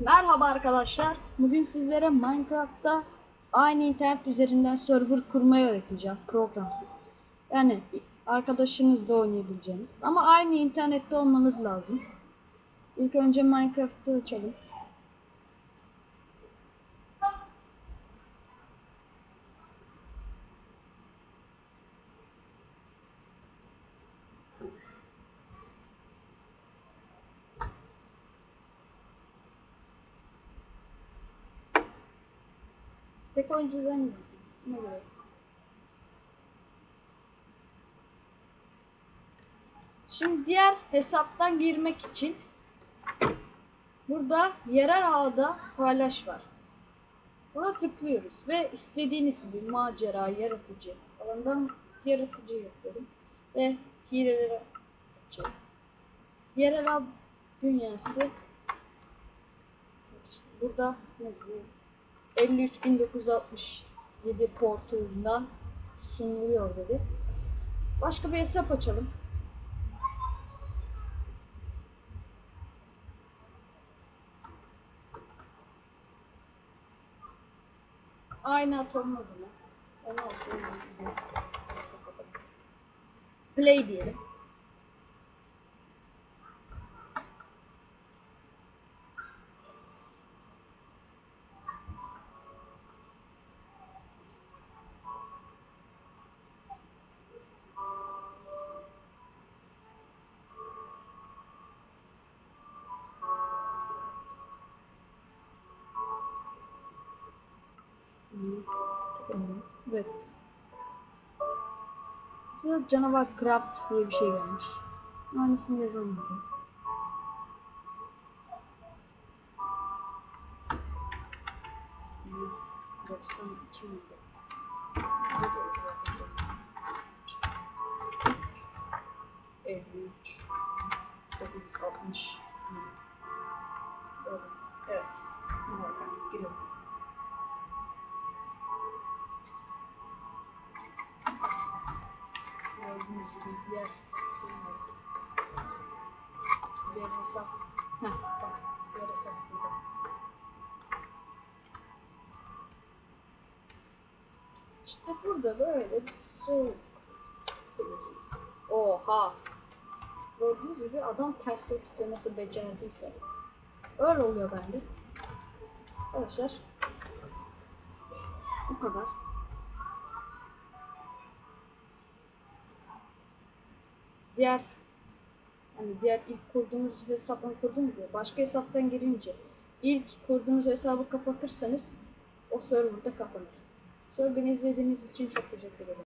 Merhaba arkadaşlar. Bugün sizlere Minecraft'ta aynı internet üzerinden server kurmayı öğreteceğim programsız. Yani arkadaşınızla oynayabileceğiniz ama aynı internette olmanız lazım. İlk önce Minecraft'ı açalım. Tek oyuncudan mı? Ne göre? Şimdi diğer hesaptan girmek için burada yerel ağda paylaş var. Buna tıklıyoruz ve istediğiniz gibi macera, yaratıcı alandan yaratıcı yapıyorum ve hilelere açıyorum. Yerel ağ dünyası işte burada ne diyor? 53967 portalından sunuluyor dedi. Başka bir hesap açalım. Aynı at olmaz ama. Yani olsun. Play diyelim. Evet. Burada canavar craft diye bir şey gelmiş. Aynısını yazalım bakalım. Yüz doksan iki Diğer diğer hesap Heh, bak diğer hesap burada. İşte burada böyle bir şey Oha. Gördüğünüz gibi adam tersle tutuyor nasıl becerdiyse. Öyle oluyor bende. Arkadaşlar Bu kadar diğer hani diğer ilk kurduğunuz hesaptan kurdunuz ya başka hesaptan girince ilk kurduğunuz hesabı kapatırsanız o serverda kapanır. Sonra beni izlediğiniz için çok teşekkür ederim.